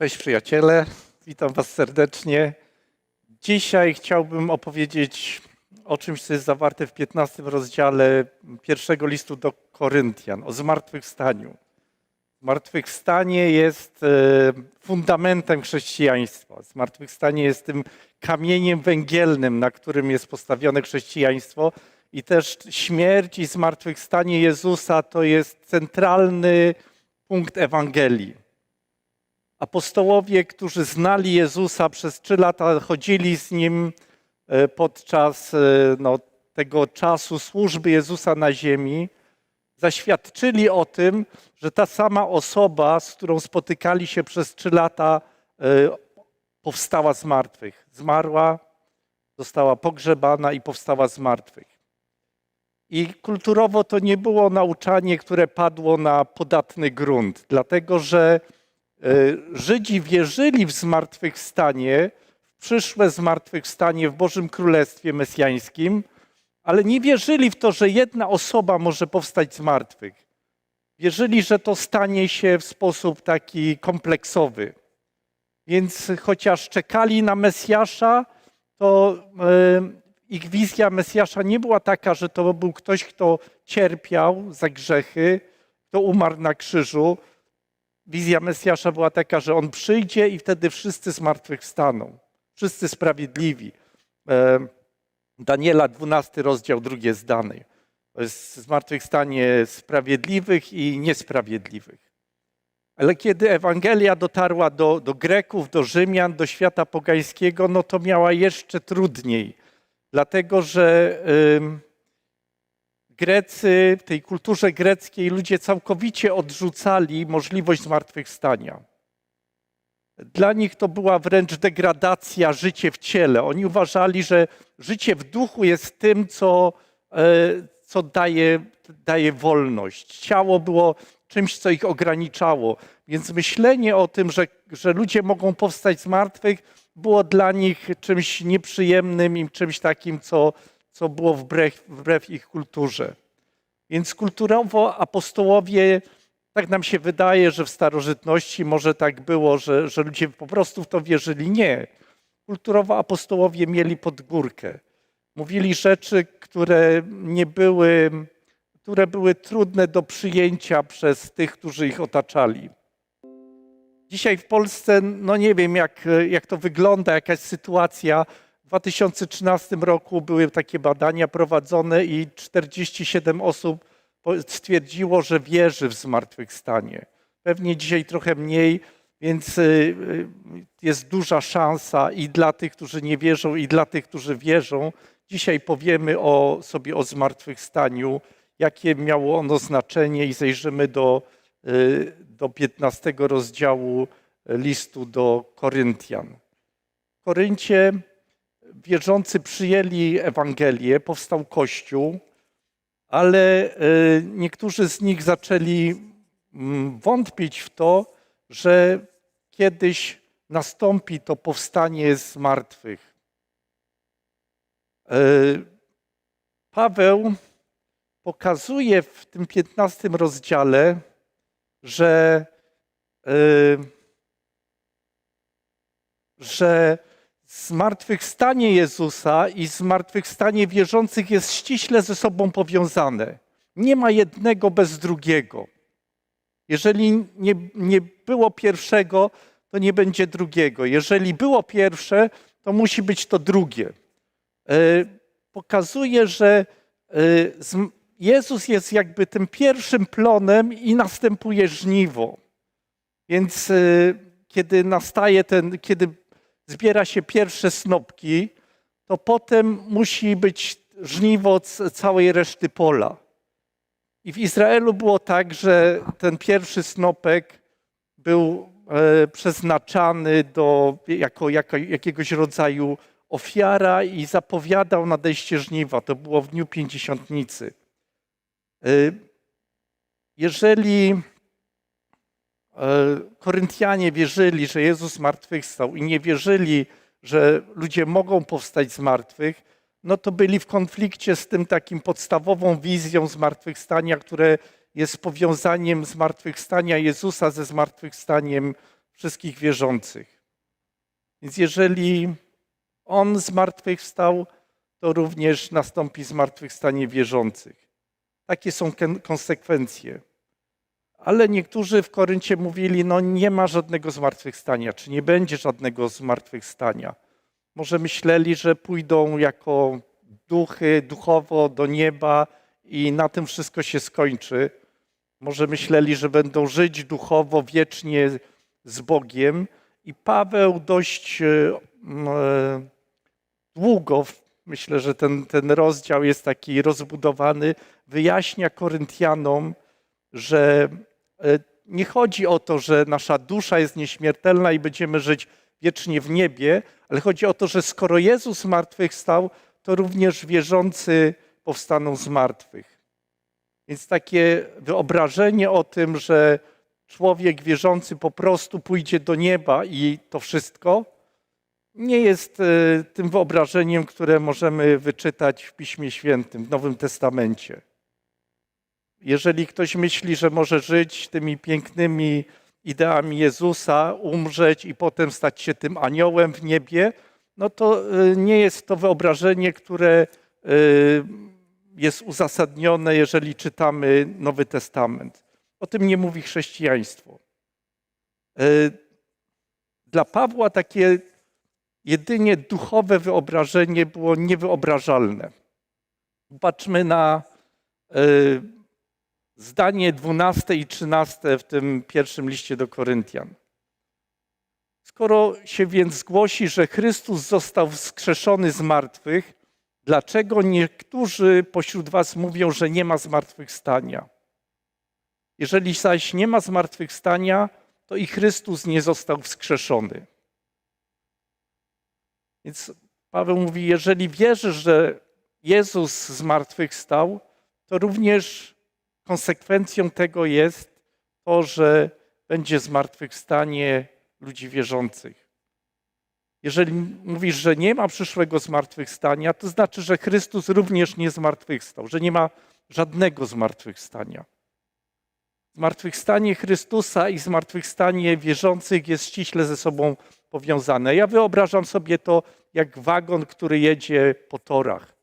Cześć przyjaciele, witam Was serdecznie. Dzisiaj chciałbym opowiedzieć o czymś, co jest zawarte w 15 rozdziale pierwszego listu do Koryntian, o zmartwychwstaniu. Zmartwychwstanie jest e, fundamentem chrześcijaństwa. Zmartwychwstanie jest tym kamieniem węgielnym, na którym jest postawione chrześcijaństwo. I też śmierć i zmartwychwstanie Jezusa to jest centralny punkt Ewangelii. Apostołowie, którzy znali Jezusa przez trzy lata, chodzili z Nim e, podczas e, no, tego czasu służby Jezusa na ziemi, zaświadczyli o tym, że ta sama osoba, z którą spotykali się przez trzy lata, e, powstała z martwych. Zmarła, została pogrzebana i powstała z martwych. I kulturowo to nie było nauczanie, które padło na podatny grunt, dlatego że Żydzi wierzyli w zmartwychwstanie, w przyszłe zmartwychwstanie w Bożym Królestwie Mesjańskim, ale nie wierzyli w to, że jedna osoba może powstać z martwych. Wierzyli, że to stanie się w sposób taki kompleksowy. Więc chociaż czekali na Mesjasza, to e, ich wizja Mesjasza nie była taka, że to był ktoś, kto cierpiał za grzechy, kto umarł na krzyżu, wizja Mesjasza była taka, że on przyjdzie i wtedy wszyscy zmartwychwstaną. Wszyscy sprawiedliwi. E, Daniela 12 rozdział, drugie zdanie. To jest zmartwychwstanie sprawiedliwych i niesprawiedliwych. Ale kiedy Ewangelia dotarła do, do Greków, do Rzymian, do świata pogańskiego, no to miała jeszcze trudniej. Dlatego, że Grecy, w tej kulturze greckiej ludzie całkowicie odrzucali możliwość zmartwychwstania. Dla nich to była wręcz degradacja życie w ciele. Oni uważali, że życie w duchu jest tym, co, e, co daje, daje wolność. Ciało było czymś, co ich ograniczało. Więc myślenie o tym, że, że ludzie mogą powstać z martwych, było dla nich czymś nieprzyjemnym i czymś takim, co, co było wbrew, wbrew ich kulturze. Więc kulturowo apostołowie, tak nam się wydaje, że w starożytności może tak było, że, że ludzie po prostu w to wierzyli. Nie. Kulturowo apostołowie mieli podgórkę. Mówili rzeczy, które nie były, które były trudne do przyjęcia przez tych, którzy ich otaczali. Dzisiaj w Polsce, no nie wiem jak, jak to wygląda, jakaś sytuacja, 2013 roku były takie badania prowadzone i 47 osób stwierdziło, że wierzy w zmartwychwstanie. Pewnie dzisiaj trochę mniej, więc y, y, jest duża szansa i dla tych, którzy nie wierzą, i dla tych, którzy wierzą. Dzisiaj powiemy o, sobie o zmartwychwstaniu, jakie miało ono znaczenie i zajrzymy do, y, do 15 rozdziału listu do Koryntian. W Koryncie wierzący przyjęli Ewangelię, powstał Kościół, ale e, niektórzy z nich zaczęli mm, wątpić w to, że kiedyś nastąpi to powstanie z martwych. E, Paweł pokazuje w tym 15 rozdziale, że, e, że Zmartwychwstanie Jezusa i zmartwychwstanie wierzących jest ściśle ze sobą powiązane. Nie ma jednego bez drugiego. Jeżeli nie, nie było pierwszego, to nie będzie drugiego. Jeżeli było pierwsze, to musi być to drugie. E, pokazuje, że e, Jezus jest jakby tym pierwszym plonem i następuje żniwo. Więc e, kiedy nastaje ten, kiedy zbiera się pierwsze snopki, to potem musi być żniwo całej reszty pola. I w Izraelu było tak, że ten pierwszy snopek był e, przeznaczany do, jako, jako jakiegoś rodzaju ofiara i zapowiadał nadejście żniwa. To było w dniu pięćdziesiątnicy. E, jeżeli Koryntianie wierzyli, że Jezus zmartwychwstał i nie wierzyli, że ludzie mogą powstać z martwych, no to byli w konflikcie z tym takim podstawową wizją zmartwychwstania, które jest powiązaniem zmartwychwstania Jezusa ze zmartwychwstaniem wszystkich wierzących. Więc jeżeli On zmartwychwstał, to również nastąpi zmartwychwstanie wierzących. Takie są kon- konsekwencje. Ale niektórzy w Koryncie mówili, no nie ma żadnego zmartwychwstania, czy nie będzie żadnego zmartwychwstania. Może myśleli, że pójdą jako duchy duchowo do nieba i na tym wszystko się skończy. Może myśleli, że będą żyć duchowo wiecznie z Bogiem. I Paweł dość e, e, długo, myślę, że ten, ten rozdział jest taki rozbudowany, wyjaśnia Koryntianom, że nie chodzi o to, że nasza dusza jest nieśmiertelna i będziemy żyć wiecznie w niebie, ale chodzi o to, że skoro Jezus martwych stał, to również wierzący powstaną z martwych. Więc takie wyobrażenie o tym, że człowiek wierzący po prostu pójdzie do nieba i to wszystko, nie jest e, tym wyobrażeniem, które możemy wyczytać w Piśmie Świętym, w Nowym Testamencie. Jeżeli ktoś myśli, że może żyć tymi pięknymi ideami Jezusa, umrzeć i potem stać się tym aniołem w niebie, no to e, nie jest to wyobrażenie, które e, jest uzasadnione, jeżeli czytamy Nowy Testament. O tym nie mówi chrześcijaństwo. E, Dla Pawła takie jedynie duchowe wyobrażenie było niewyobrażalne. Patrzmy na zdanie 12 i 13 w tym pierwszym liście do Koryntian. Skoro się więc głosi, że Chrystus został wskrzeszony z martwych, dlaczego niektórzy pośród was mówią, że nie ma zmartwychwstania? Jeżeli zaś nie ma zmartwychwstania, to i Chrystus nie został wskrzeszony. Więc Paweł mówi, jeżeli wierzysz, że Jezus zmartwychwstał, to również konsekwencją tego jest to, że będzie zmartwychwstanie ludzi wierzących. Jeżeli mówisz, że nie ma przyszłego zmartwychwstania, to znaczy, że Chrystus również nie zmartwychwstał, że nie ma żadnego zmartwychwstania. Zmartwychwstanie Chrystusa i zmartwychwstanie wierzących jest ściśle ze sobą powiązane. Ja wyobrażam sobie to jak wagon, który jedzie po torach.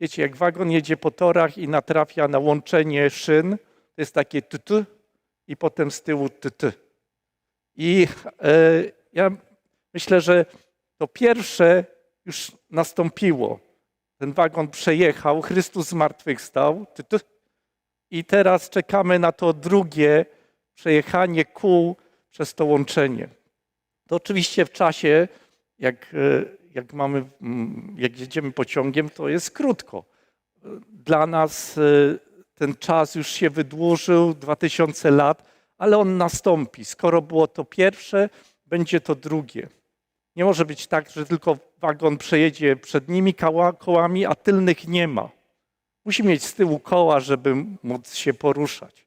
Wiecie, jak wagon jedzie po torach i natrafia na łączenie szyn, to jest takie ty i potem z tyłu ty I e, ja myślę, że to pierwsze już nastąpiło. Ten wagon przejechał, Chrystus zmartwychwstał ty i teraz czekamy na to drugie przejechanie kół przez to łączenie. To oczywiście w czasie, jak, e, jak, mamy, mm, jak jedziemy pociągiem, to jest krótko. Dla nas e, ten czas już się wydłużył, 2000 lat, ale on nastąpi. Skoro było to pierwsze, będzie to drugie. Nie może być tak, że tylko wagon przejedzie przednimi koła, kołami, a tylnych nie ma. Musi mieć z tyłu koła, żeby móc się poruszać.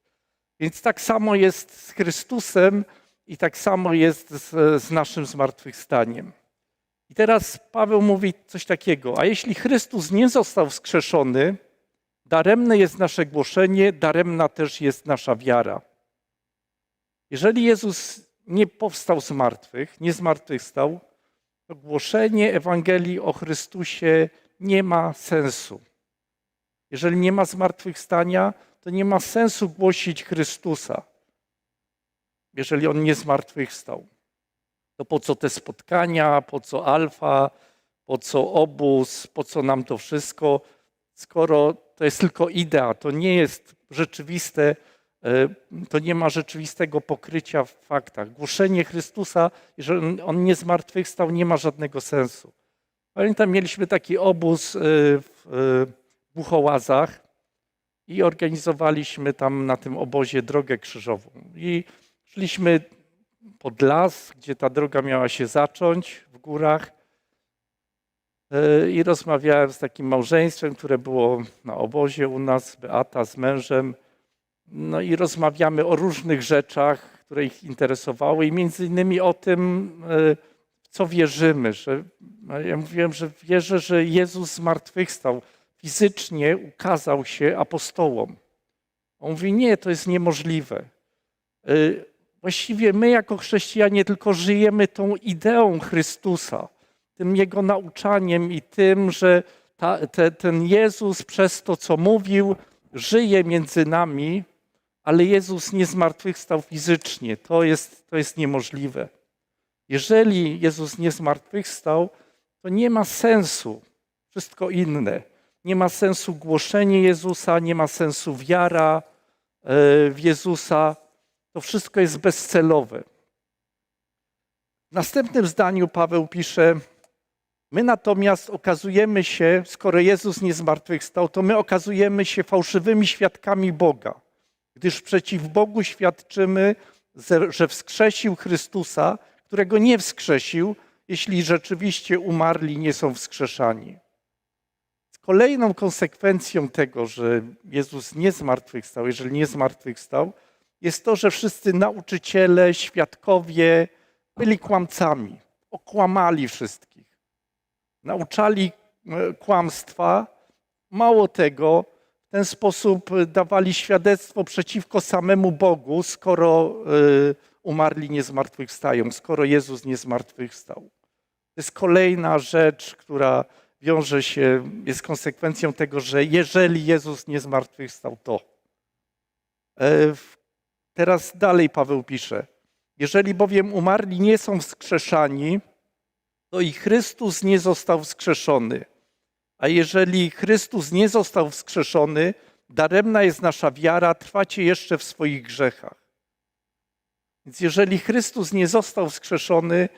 Więc tak samo jest z Chrystusem i tak samo jest z, z naszym zmartwychwstaniem. I teraz Paweł mówi coś takiego, a jeśli Chrystus nie został wskrzeszony, daremne jest nasze głoszenie, daremna też jest nasza wiara. Jeżeli Jezus nie powstał z martwych, nie zmartwychwstał, to głoszenie Ewangelii o Chrystusie nie ma sensu. Jeżeli nie ma zmartwychwstania, to nie ma sensu głosić Chrystusa. Jeżeli On nie zmartwychwstał, to po co te spotkania, po co alfa, po co obóz, po co nam to wszystko, skoro to jest tylko idea, to nie jest rzeczywiste, e, to nie ma rzeczywistego pokrycia w faktach. Głoszenie Chrystusa, jeżeli On nie zmartwychwstał, nie ma żadnego sensu. Pamiętam, mieliśmy taki obóz e, w e, Buchołazach i organizowaliśmy tam na tym obozie drogę krzyżową. I szliśmy pod las, gdzie ta droga miała się zacząć w górach. I rozmawiałem z takim małżeństwem, które było na obozie u nas, Beata z mężem. No i rozmawiamy o różnych rzeczach, które ich interesowały i między innymi o tym, w co wierzymy. Że, ja mówiłem, że wierzę, że Jezus zmartwychwstał fizycznie ukazał się apostołom. On mówi, nie, to jest niemożliwe. Właściwie my jako chrześcijanie tylko żyjemy tą ideą Chrystusa, tym Jego nauczaniem i tym, że ta, te, ten Jezus przez to, co mówił, żyje między nami, ale Jezus nie zmartwychwstał fizycznie. To jest, to jest niemożliwe. Jeżeli Jezus nie zmartwychwstał, to nie ma sensu wszystko inne. Nie ma sensu głoszenie Jezusa, nie ma sensu wiara e, w Jezusa. To wszystko jest bezcelowe. W następnym zdaniu Paweł pisze: My natomiast okazujemy się, skoro Jezus nie zmartwychwstał, to my okazujemy się fałszywymi świadkami Boga, gdyż przeciw Bogu świadczymy, że wskrzesił Chrystusa, którego nie wskrzesił, jeśli rzeczywiście umarli nie są wskrzeszani. Kolejną konsekwencją tego, że Jezus nie zmartwychwstał, jeżeli nie zmartwychwstał, jest to, że wszyscy nauczyciele, świadkowie byli kłamcami, okłamali wszystkich. Nauczali e, kłamstwa, mało tego, w ten sposób dawali świadectwo przeciwko samemu Bogu, skoro e, umarli nie zmartwychwstają, skoro Jezus nie zmartwychwstał. To jest kolejna rzecz, która wiąże się, jest konsekwencją tego, że jeżeli Jezus nie zmartwychwstał, to. E, teraz dalej Paweł pisze. Jeżeli bowiem umarli nie są wskrzeszani, to i Chrystus nie został wskrzeszony. A jeżeli Chrystus nie został wskrzeszony, daremna jest nasza wiara, trwacie jeszcze w swoich grzechach. Więc jeżeli Chrystus nie został wskrzeszony,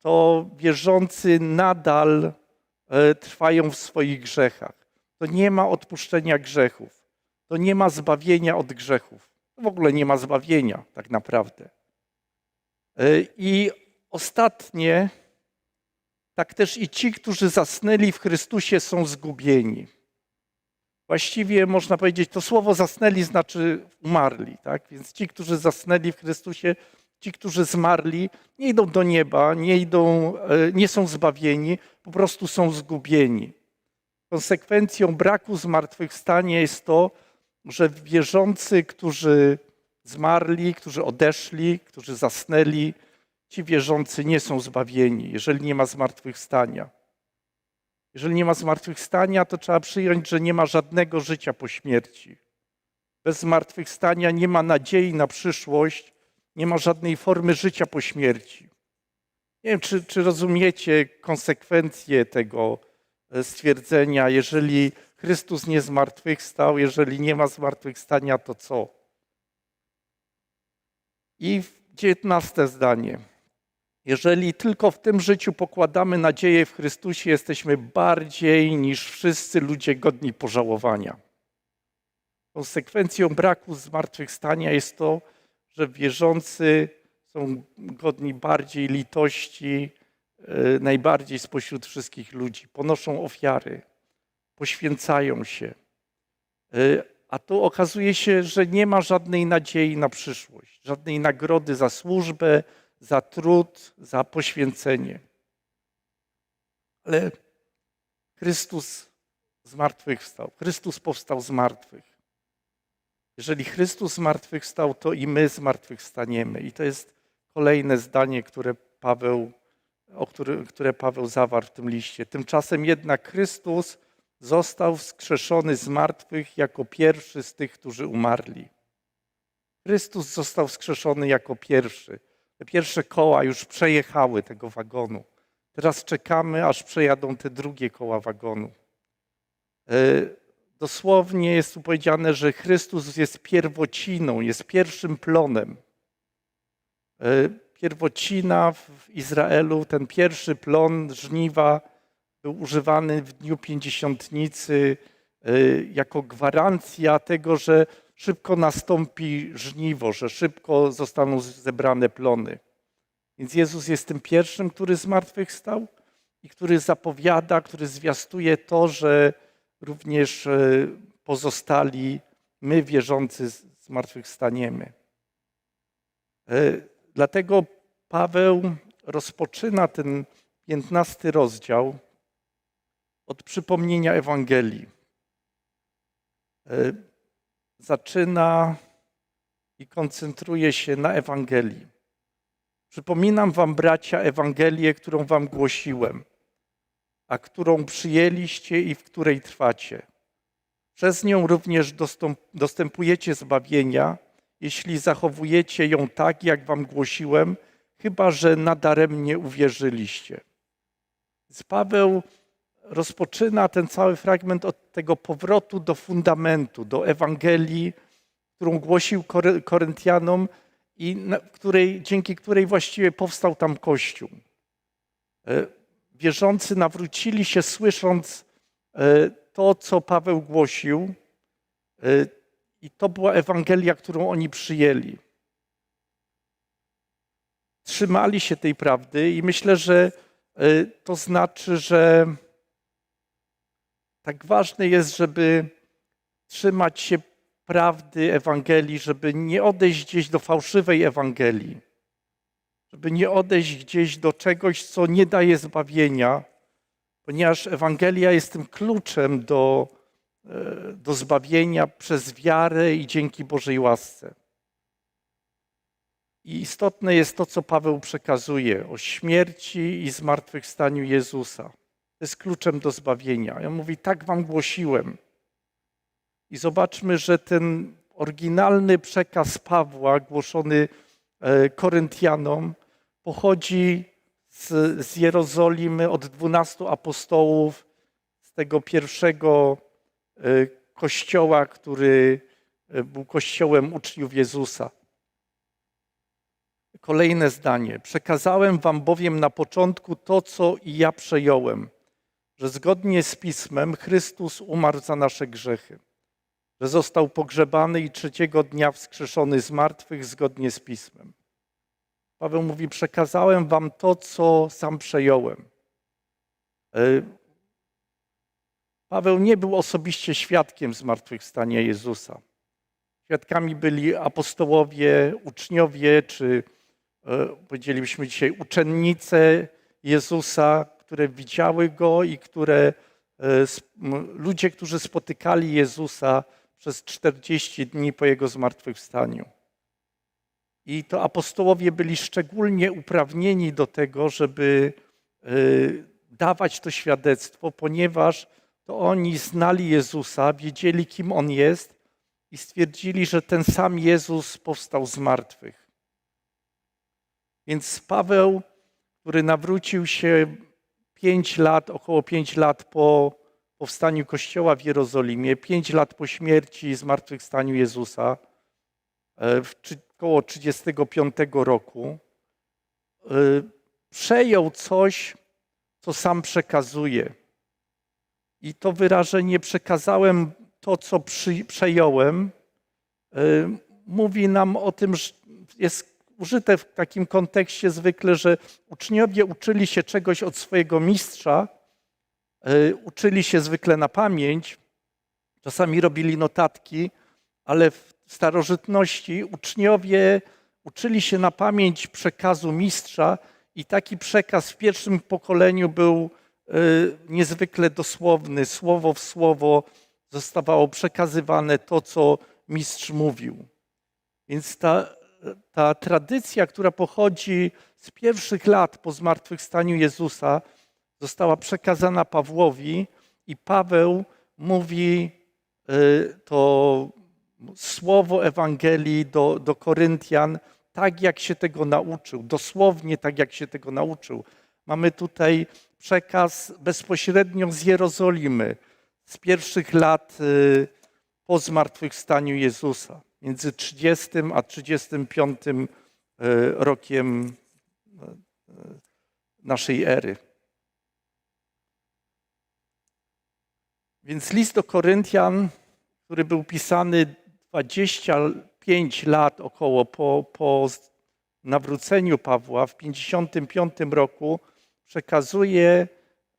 to wierzący nadal e, trwają w swoich grzechach. To nie ma odpuszczenia grzechów. To nie ma zbawienia od grzechów. W ogóle nie ma zbawienia, tak naprawdę. E, I ostatnie, tak też i ci, którzy zasnęli w Chrystusie, są zgubieni. Właściwie można powiedzieć, to słowo zasnęli znaczy umarli, tak? Więc ci, którzy zasnęli w Chrystusie, ci, którzy zmarli, nie idą do nieba, nie, idą, e, nie są zbawieni, po prostu są zgubieni. Konsekwencją braku zmartwychwstania jest to, że wierzący, którzy zmarli, którzy odeszli, którzy zasnęli, ci wierzący nie są zbawieni, jeżeli nie ma zmartwychwstania. Jeżeli nie ma zmartwychwstania, to trzeba przyjąć, że nie ma żadnego życia po śmierci. Bez zmartwychwstania nie ma nadziei na przyszłość, nie ma żadnej formy życia po śmierci. Nie wiem, czy, czy rozumiecie konsekwencje tego e, stwierdzenia. Jeżeli Chrystus nie zmartwychwstał, jeżeli nie ma zmartwychwstania, to co? I dziewiętnaste zdanie. Jeżeli tylko w tym życiu pokładamy nadzieję w Chrystusie, jesteśmy bardziej niż wszyscy ludzie godni pożałowania. Konsekwencją braku zmartwychwstania jest to, że wierzący są godni bardziej litości, e, najbardziej spośród wszystkich ludzi. Ponoszą ofiary, poświęcają się. E, a tu okazuje się, że nie ma żadnej nadziei na przyszłość, żadnej nagrody za służbę, za trud, za poświęcenie. Ale Chrystus zmartwychwstał. Chrystus powstał z martwych. Jeżeli Chrystus zmartwychwstał, to i my zmartwychwstaniemy. I to jest kolejne zdanie, które Paweł, o który, które Paweł zawarł w tym liście. Tymczasem jednak Chrystus został wskrzeszony z martwych jako pierwszy z tych, którzy umarli. Chrystus został wskrzeszony jako pierwszy. Te pierwsze koła już przejechały tego wagonu. Teraz czekamy, aż przejadą te drugie koła wagonu. E, dosłownie jest tu powiedziane, że Chrystus jest pierwociną, jest pierwszym plonem. E, pierwocina w Izraelu, ten pierwszy plon żniwa był używany w dniu pięćdziesiątnicy e, jako gwarancja tego, że szybko nastąpi żniwo, że szybko zostaną zebrane plony. Więc Jezus jest tym pierwszym, który zmartwychwstał i który zapowiada, który zwiastuje to, że również e, pozostali, my wierzący, zmartwychwstaniemy. Dlatego Paweł rozpoczyna ten piętnasty rozdział od przypomnienia Ewangelii. E, zaczyna i koncentruje się na Ewangelii. Przypominam Wam, bracia, Ewangelię, którą Wam głosiłem, a którą przyjęliście i w której trwacie. Przez nią również dostępujecie zbawienia, jeśli zachowujecie ją tak, jak Wam głosiłem, chyba że nadaremnie uwierzyliście. Więc Paweł rozpoczyna ten cały fragment od tego powrotu do fundamentu, do Ewangelii, którą głosił Kory- Koryntianom i której, dzięki której właściwie powstał tam Kościół. E, Wierzący nawrócili się słysząc e, to, co Paweł głosił e, i to była Ewangelia, którą oni przyjęli. Trzymali się tej prawdy i myślę, że to znaczy, że tak ważne jest, żeby trzymać się prawdy Ewangelii, żeby nie odejść gdzieś do fałszywej Ewangelii, żeby nie odejść gdzieś do czegoś, co nie daje zbawienia, ponieważ Ewangelia jest tym kluczem do, e, do zbawienia przez wiarę i dzięki Bożej łasce. I istotne jest to, co Paweł przekazuje o śmierci i zmartwychwstaniu Jezusa. Jest kluczem do zbawienia. Ja mówi, tak wam głosiłem. I zobaczmy, że ten oryginalny przekaz Pawła, głoszony e, Koryntianom, pochodzi z, z Jerozolimy od dwunastu apostołów, z tego pierwszego e, kościoła, który e, był kościołem uczniów Jezusa. Kolejne zdanie. Przekazałem wam bowiem na początku to, co i ja przejąłem, że zgodnie z Pismem Chrystus umarł za nasze grzechy, że został pogrzebany i trzeciego dnia wskrzeszony z martwych zgodnie z Pismem. Paweł mówi, przekazałem wam to, co sam przejąłem. E, Paweł nie był osobiście świadkiem zmartwychwstania Jezusa. Świadkami byli apostołowie, uczniowie, czy e, powiedzielibyśmy dzisiaj uczennice Jezusa, które widziały Go i które e, ludzie, którzy spotykali Jezusa przez 40 dni po Jego zmartwychwstaniu. I to apostołowie byli szczególnie uprawnieni do tego, żeby e, dawać to świadectwo, ponieważ to oni znali Jezusa, wiedzieli, kim On jest i stwierdzili, że ten sam Jezus powstał z martwych. Więc Paweł, który nawrócił się pięć lat, około pięć lat po powstaniu Kościoła w Jerozolimie, pięć lat po śmierci i zmartwychwstaniu Jezusa, e, około 35 roku, e, przejął coś, co sam przekazuje. I to wyrażenie przekazałem to, co przy, przejąłem, y, mówi nam o tym, że jest użyte w takim kontekście zwykle, że uczniowie uczyli się czegoś od swojego mistrza, y, uczyli się zwykle na pamięć, czasami robili notatki, ale w starożytności uczniowie uczyli się na pamięć przekazu mistrza i taki przekaz w pierwszym pokoleniu był y, niezwykle dosłowny, słowo w słowo zostawało przekazywane to, co mistrz mówił. Więc ta, ta tradycja, która pochodzi z pierwszych lat po zmartwychwstaniu Jezusa, została przekazana Pawłowi i Paweł mówi y, to słowo Ewangelii do, do Koryntian tak, jak się tego nauczył, dosłownie tak, jak się tego nauczył. Mamy tutaj przekaz bezpośrednio z Jerozolimy, z pierwszych lat y, po zmartwychwstaniu Jezusa, między 30 a 35 y, rokiem y, naszej ery. Więc list do Koryntian, który był pisany 25 lat około po, po nawróceniu Pawła w 55 roku, przekazuje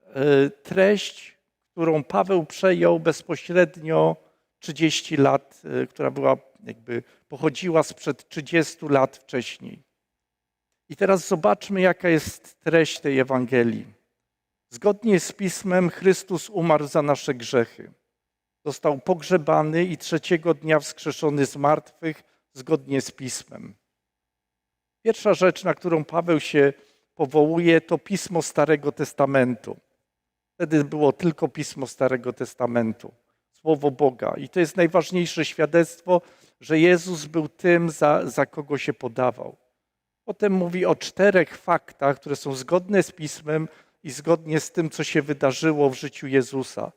e, treść, którą Paweł przejął bezpośrednio 30 lat, e, która była jakby pochodziła sprzed 30 lat wcześniej. I teraz zobaczmy, jaka jest treść tej Ewangelii. Zgodnie z Pismem Chrystus umarł za nasze grzechy. Został pogrzebany i trzeciego dnia wskrzeszony z martwych zgodnie z Pismem. Pierwsza rzecz, na którą Paweł się powołuje, to Pismo Starego Testamentu. Wtedy było tylko Pismo Starego Testamentu, Słowo Boga. I to jest najważniejsze świadectwo, że Jezus był tym, za, za kogo się podawał. Potem mówi o czterech faktach, które są zgodne z Pismem i zgodnie z tym, co się wydarzyło w życiu Jezusa.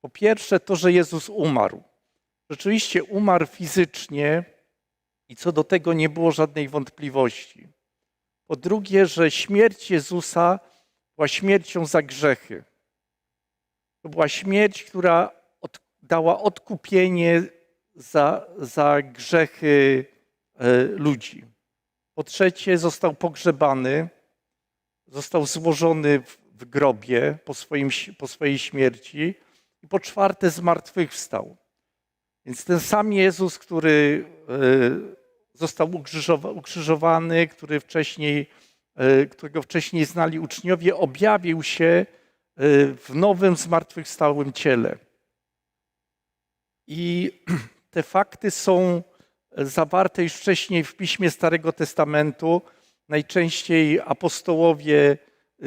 Po pierwsze, to, że Jezus umarł. Rzeczywiście umarł fizycznie i co do tego nie było żadnej wątpliwości. Po drugie, że śmierć Jezusa była śmiercią za grzechy. To była śmierć, która dała odkupienie za, za grzechy e, ludzi. Po trzecie, został pogrzebany, został złożony w, grobie po, swoim, po swojej śmierci. I po czwarte, zmartwychwstał. Więc ten sam Jezus, który e, został ukrzyżowa- ukrzyżowany, który wcześniej, e, którego wcześniej znali uczniowie, objawił się w nowym, zmartwychwstałym ciele. I te fakty są zawarte już wcześniej w piśmie Starego Testamentu. Najczęściej apostołowie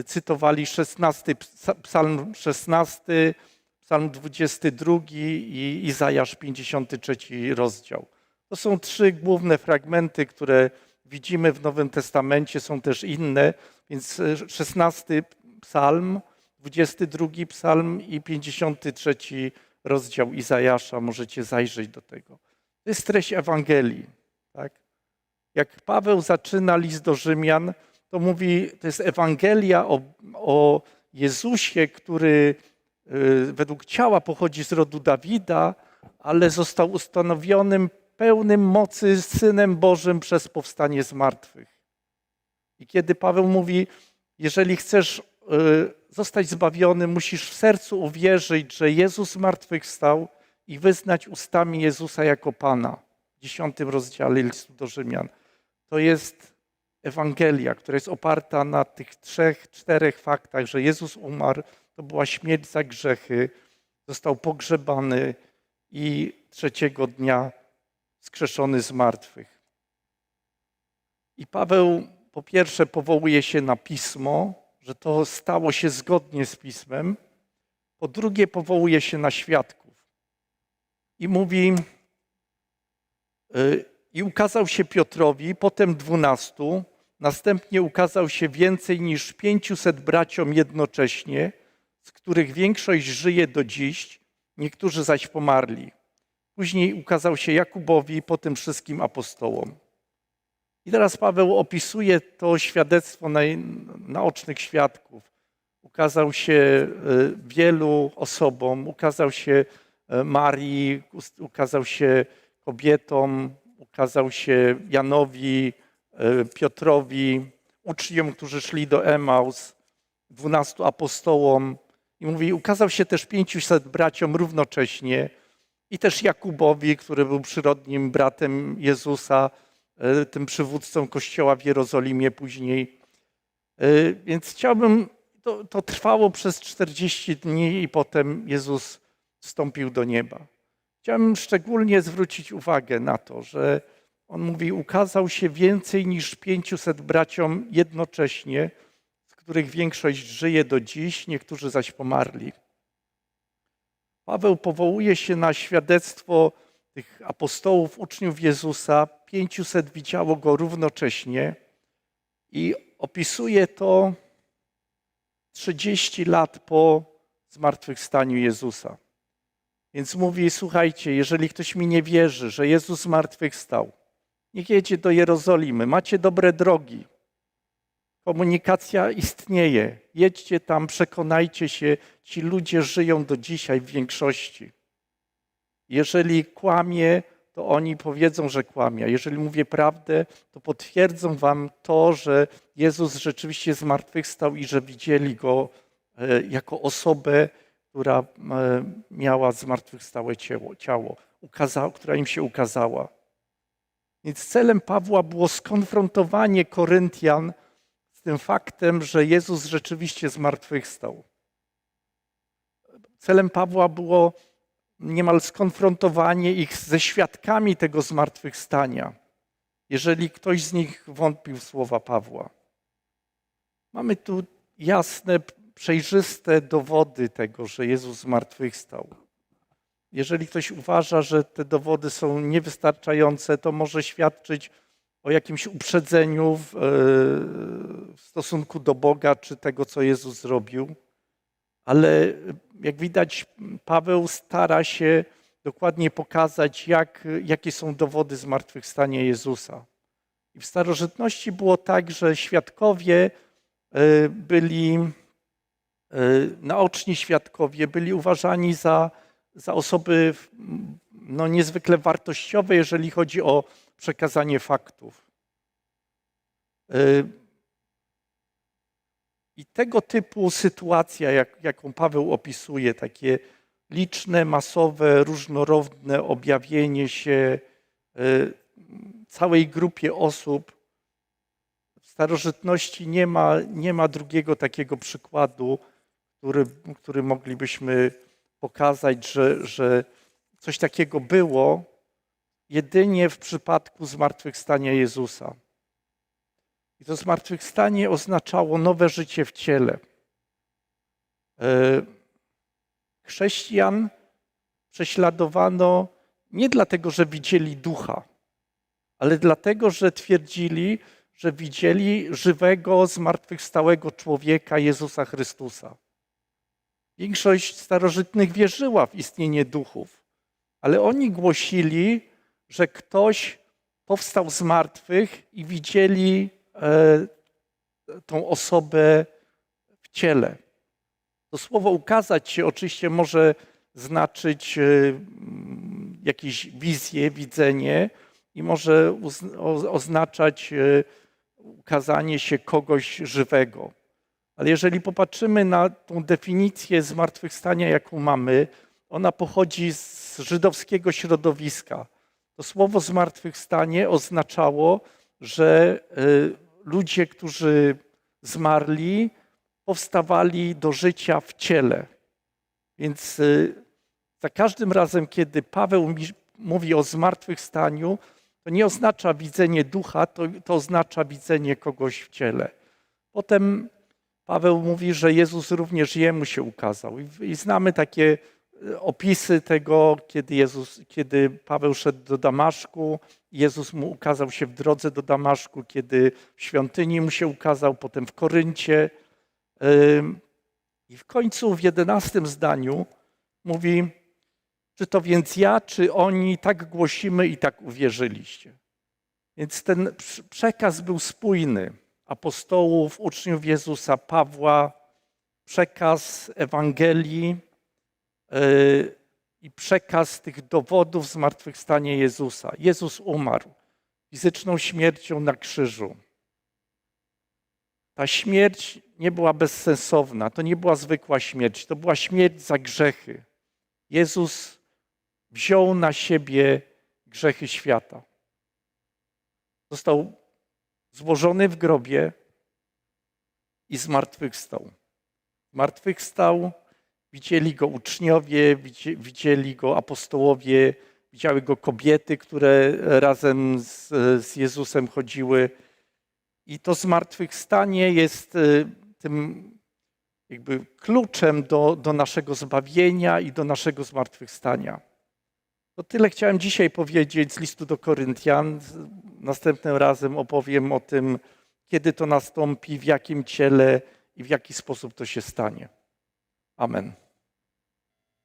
cytowali 16, psalm 16, psalm 22 i Izajasz 53 rozdział. To są trzy główne fragmenty, które widzimy w Nowym Testamencie, są też inne, więc 16 psalm, 22 psalm i 53 rozdział Izajasza, możecie zajrzeć do tego. To jest treść Ewangelii. Tak? Jak Paweł zaczyna list do Rzymian, to mówi, to jest Ewangelia o, o Jezusie, który y, według ciała pochodzi z rodu Dawida, ale został ustanowionym pełnym mocy Synem Bożym przez powstanie z martwych. I kiedy Paweł mówi, jeżeli chcesz zostać zbawiony, musisz w sercu uwierzyć, że Jezus zmartwychwstał i wyznać ustami Jezusa jako Pana. W dziesiątym rozdziale listu do Rzymian. To jest Ewangelia, która jest oparta na tych trzech, czterech faktach, że Jezus umarł, to była śmierć za grzechy, został pogrzebany i trzeciego dnia skrzeszony z martwych. I Paweł po pierwsze powołuje się na pismo, że to stało się zgodnie z pismem. Po drugie powołuje się na świadków. I mówi, y, i ukazał się Piotrowi, potem dwunastu, następnie ukazał się więcej niż pięciuset braciom jednocześnie, z których większość żyje do dziś, niektórzy zaś pomarli. Później ukazał się Jakubowi, potem wszystkim apostołom. I teraz Paweł opisuje to świadectwo naocznych świadków. Ukazał się e, wielu osobom, ukazał się e, Marii, ukazał się kobietom, ukazał się Janowi, e, Piotrowi, uczniom, którzy szli do Emaus, dwunastu apostołom. I mówi, ukazał się też pięciuset braciom równocześnie i też Jakubowi, który był przyrodnim bratem Jezusa, tym przywódcą kościoła w Jerozolimie później. E, więc chciałbym, to, to trwało przez 40 dni i potem Jezus wstąpił do nieba. Chciałbym szczególnie zwrócić uwagę na to, że on mówi, ukazał się więcej niż 500 braciom jednocześnie, z których większość żyje do dziś, niektórzy zaś pomarli. Paweł powołuje się na świadectwo tych apostołów, uczniów Jezusa. 500 widziało go równocześnie i opisuje to 30 lat po zmartwychwstaniu Jezusa. Więc mówi: Słuchajcie, jeżeli ktoś mi nie wierzy, że Jezus zmartwychwstał, niech jedzie do Jerozolimy. Macie dobre drogi. Komunikacja istnieje. Jedźcie tam, przekonajcie się, ci ludzie żyją do dzisiaj w większości. Jeżeli kłamie, to oni powiedzą, że kłamie. Jeżeli mówię prawdę, to potwierdzą wam to, że Jezus rzeczywiście zmartwychwstał i że widzieli go e, jako osobę, która e, miała zmartwychwstałe ciało, ciało która im się ukazała. Więc celem Pawła było skonfrontowanie Koryntian tym faktem, że Jezus rzeczywiście zmartwychwstał. Celem Pawła było niemal skonfrontowanie ich ze świadkami tego zmartwychwstania. jeżeli ktoś z nich wątpił w słowa Pawła. Mamy tu jasne, przejrzyste dowody tego, że Jezus zmartwychwstał. Jeżeli ktoś uważa, że te dowody są niewystarczające, to może świadczyć o jakimś uprzedzeniu w, e, w stosunku do Boga czy tego, co Jezus zrobił. Ale jak widać, Paweł stara się dokładnie pokazać, jak, jakie są dowody zmartwychwstania Jezusa. I w starożytności było tak, że świadkowie e, byli, e, naoczni świadkowie byli uważani za, za osoby no, niezwykle wartościowe, jeżeli chodzi o przekazanie faktów. I tego typu sytuacja, jak, jaką Paweł opisuje, takie liczne, masowe, różnorodne objawienie się całej grupie osób, w starożytności nie ma, nie ma drugiego takiego przykładu, który, który moglibyśmy pokazać, że, że coś takiego było jedynie w przypadku zmartwychwstania Jezusa. I to zmartwychwstanie oznaczało nowe życie w ciele. Chrześcijan prześladowano nie dlatego, że widzieli ducha, ale dlatego, że twierdzili, że widzieli żywego, zmartwychwstałego człowieka Jezusa Chrystusa. Większość starożytnych wierzyła w istnienie duchów, ale oni głosili, że ktoś powstał z martwych i widzieli e, tą osobę w ciele. To słowo ukazać się oczywiście może znaczyć e, jakieś wizję, widzenie i może oznaczać e, ukazanie się kogoś żywego. Ale jeżeli popatrzymy na tą definicję zmartwychwstania, jaką mamy, ona pochodzi z żydowskiego środowiska. To słowo zmartwychwstanie oznaczało, że ludzie, którzy zmarli, powstawali do życia w ciele. Więc y, za każdym razem, kiedy Paweł mówi o zmartwychwstaniu, to nie oznacza widzenie ducha, to, to oznacza widzenie kogoś w ciele. Potem Paweł mówi, że Jezus również jemu się ukazał. I, i znamy takie opisy tego, kiedy, Jezus, kiedy Paweł szedł do Damaszku, Jezus mu ukazał się w drodze do Damaszku, kiedy w świątyni mu się ukazał, potem w Koryncie. I w końcu w jedenastym zdaniu mówi, czy to więc ja, czy oni tak głosimy i tak uwierzyliście. Więc ten przekaz był spójny apostołów, uczniów Jezusa, Pawła, przekaz Ewangelii i przekaz tych dowodów zmartwychwstania Jezusa. Jezus umarł fizyczną śmiercią na krzyżu. Ta śmierć nie była bezsensowna, to nie była zwykła śmierć, to była śmierć za grzechy. Jezus wziął na siebie grzechy świata. Został złożony w grobie i zmartwychwstał. Zmartwychwstał, widzieli go uczniowie, widzieli go apostołowie, widziały go kobiety, które razem z, z Jezusem chodziły. I to zmartwychwstanie jest y, tym jakby kluczem do, do naszego zbawienia i do naszego zmartwychwstania. To tyle chciałem dzisiaj powiedzieć z listu do Koryntian. Następnym razem opowiem o tym, kiedy to nastąpi, w jakim ciele i w jaki sposób to się stanie. Amen.